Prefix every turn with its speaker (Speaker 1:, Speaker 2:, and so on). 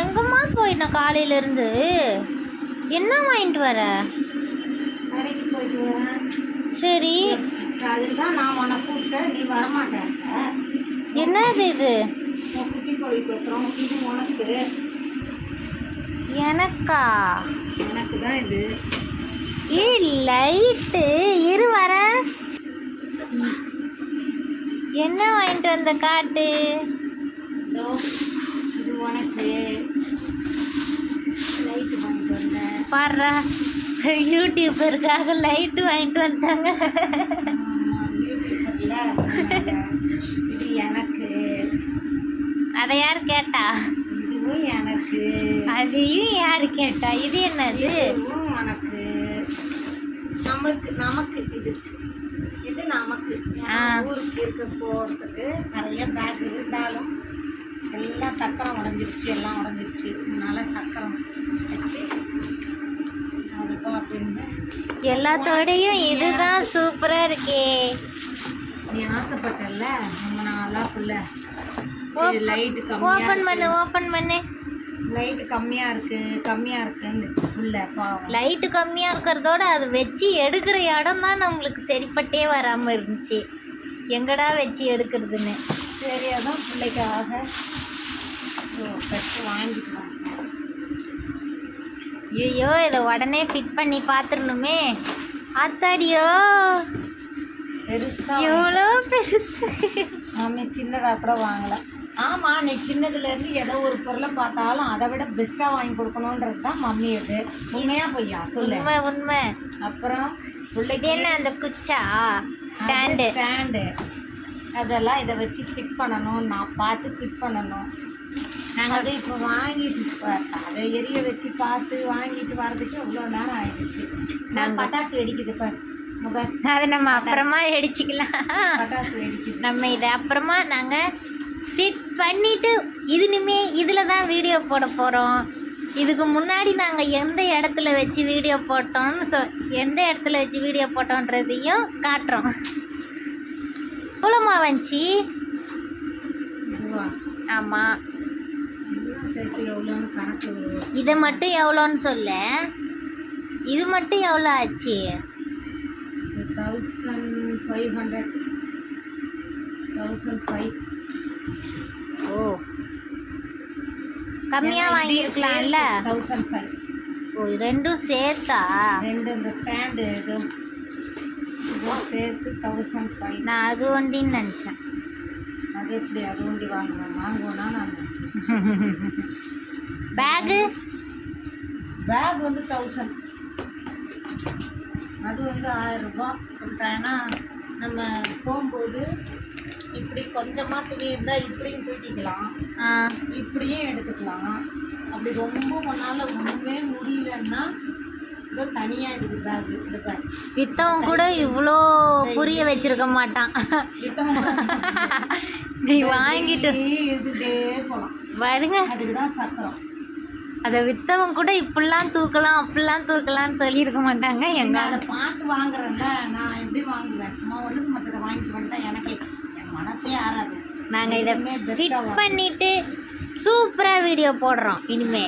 Speaker 1: எங்கம்மா போயிட்ட காலையில இருந்து என்ன வாங்கிட்டு வர?
Speaker 2: கடைக்கு போயிட்டு வரேன்.
Speaker 1: சரி.
Speaker 2: அதுக்கு தான் நான் உன்னை கூப்பிட்டேன். நீ வரமாட்டேன்.
Speaker 1: என்னது இது
Speaker 2: உன் குட்டி கோழிக்கு அப்புறம் இது உனக்கு.
Speaker 1: எனக்கா?
Speaker 2: எனக்கு தான் இது.
Speaker 1: ஏ லைட்டு. இரு வரேன் என்ன வாங்கிட்டு வந்த காட்டு?
Speaker 2: இது
Speaker 1: பாடுறா. யூடியூபருக்காக லைட்டு வாங்கிட்டு
Speaker 2: அதனால இது எனக்கு.
Speaker 1: அதை யார் கேட்டா?
Speaker 2: இதுவும் எனக்கு.
Speaker 1: அதையும் யார் கேட்டா? இது என்னது?
Speaker 2: உனக்கு. நம்மளுக்கு நமக்கு இது. இது நமக்கு. ஊருக்கு இருக்க போகிறதுக்கு நிறைய பேக் இருந்தாலும் எல்லாம் சக்கரம் உடஞ்சிருச்சு எல்லாம் உடஞ்சிருச்சு. அதனால சக்கரம் வச்சு
Speaker 1: எல்லாத்தோடையும் இதுதான் சூப்பரா இருக்கே.
Speaker 2: நீ ஆசைப்பட்டல ரொம்ப நாளா புள்ள. சரி லைட்டு
Speaker 1: ஓபன்
Speaker 2: கம்மியாக
Speaker 1: பண்ணு ஓபன் பண்ணு.
Speaker 2: லைட்டு கம்மியாக இருக்கு கம்மியாக இருக்குன்னு புள்ள பாவம்.
Speaker 1: லைட்டு கம்மியா இருக்கிறதோட அது வச்சு எடுக்கிற இடம் தான் நம்மளுக்கு சரிப்பட்டே வராம இருந்துச்சு. எங்கடா வச்சு எடுக்கிறதுன்னு.
Speaker 2: சரி அதான் பிள்ளைக்காக. ஃபஸ்ட்டு வந்தேன்
Speaker 1: ஐயோ இதை உடனே ஃபிட் பண்ணி பார்த்துடணுமே. ஆத்தாடியோ.
Speaker 2: பெருசாக
Speaker 1: எவ்வளோ பெருசு.
Speaker 2: மம்மி சின்னதாக கூட வாங்கலை. ஆமாம் நீ சின்னதுலேருந்து ஏதோ ஒரு பொருளை பார்த்தாலும் அதை விட பெஸ்ட்டாக வாங்கி கொடுக்கணுன்றது தான் மம்மி இது. உண்மையாக பொய்யா? சொல்லு.
Speaker 1: உண்மை உண்மை.
Speaker 2: அப்புறம் பிள்ளைக்கு
Speaker 1: என்ன அந்த குச்சா? ஸ்டாண்டு
Speaker 2: ஸ்டாண்டு அதெல்லாம் இதை வச்சு ஃபிட் பண்ணணும். நான் பார்த்து ஃபிட் பண்ணணும்.
Speaker 1: நாங்கள்
Speaker 2: அதை இப்போ வாங்கிட்டு இப்போ அதை எரிய வச்சு பார்த்து வாங்கிட்டு வர்றதுக்கு இவ்வளோ நேரம் ஆயிடுச்சு. நான்
Speaker 1: நாங்க-
Speaker 2: பட்டாசு வெடிக்குது பாரு.
Speaker 1: அதை நம்ம அப்புறமா
Speaker 2: பட்டாசு வெடிக்குது.
Speaker 1: நம்ம இதை அப்புறமா நாங்கள் ஃபிட் பண்ணிட்டு இதுனுமே இதில் தான் வீடியோ போட போகிறோம் இதுக்கு முன்னாடி நாங்கள் எந்த இடத்துல வச்சு வீடியோ போட்டோம்னு சொ எந்த இடத்துல வச்சு வீடியோ போட்டோன்றதையும் காட்டுறோம். எவ்வளோமா வந்துச்சு ஆமாம்
Speaker 2: எவ்வளோன்னு கணக்கு
Speaker 1: இதை மட்டும் எவ்வளோன்னு சொல்ல. இது மட்டும் எவ்வளோ ஆச்சு?
Speaker 2: Thousand five hundred thousand five
Speaker 1: ஓ. கம்மியாக வாங்கியிருக்கலாம்ல?
Speaker 2: தௌசண்ட் ஃபைவ்
Speaker 1: ஓ ரெண்டும் சேர்த்தா?
Speaker 2: ரெண்டு இந்த ஸ்டாண்டு இது. சேர்த்து தௌசண்ட் ஃபைவ்
Speaker 1: நான் அது ஒண்டின்னு நினச்சேன்.
Speaker 2: அது எப்படி? அது ஒண்டி வாங்குவேன் வாங்குவேன்னா நான்
Speaker 1: பேகு
Speaker 2: பேக் வந்து தௌசண்ட் அது வந்து ஆயிரம் ரூபாய் சொல்லிட்டாங்கன்னா நம்ம போகும்போது இப்படி கொஞ்சமாக துணி இருந்தால் இப்படியும் தூக்கிக்கலாம். இப்படியும் எடுத்துக்கலாம். அப்படி ரொம்ப ஒன்றால் ஒன்றுமே முடியலன்னா இதோ தனியாக இருக்குது பேக்கு இந்த பேக்
Speaker 1: வித்தவன் கூட இவ்வளோ புரிய வச்சிருக்க மாட்டான். நீ வாங்கிட்டு
Speaker 2: இருந்துகிட்டே போகலாம்
Speaker 1: வருங்க.
Speaker 2: அதுக்கு தான் சக்கரம்.
Speaker 1: அதை வித்தவன் கூட இப்படிலாம் தூக்கலாம் அப்படிலாம் தூக்கலாம்னு சொல்லியிருக்க மாட்டாங்க. எங்க
Speaker 2: அதை பார்த்து வாங்குறேன்ல நான் எப்படி வாங்குவேன்? சும்மா ஒன்றுக்கு மற்றதை வாங்கிட்டு வந்துட்டேன் எனக்கு என் மனசே ஆறாது.
Speaker 1: நாங்கள் இதை ஃபிட்
Speaker 2: வாங்க.
Speaker 1: பண்ணிட்டு சூப்பராக வீடியோ போடுறோம் இனிமே.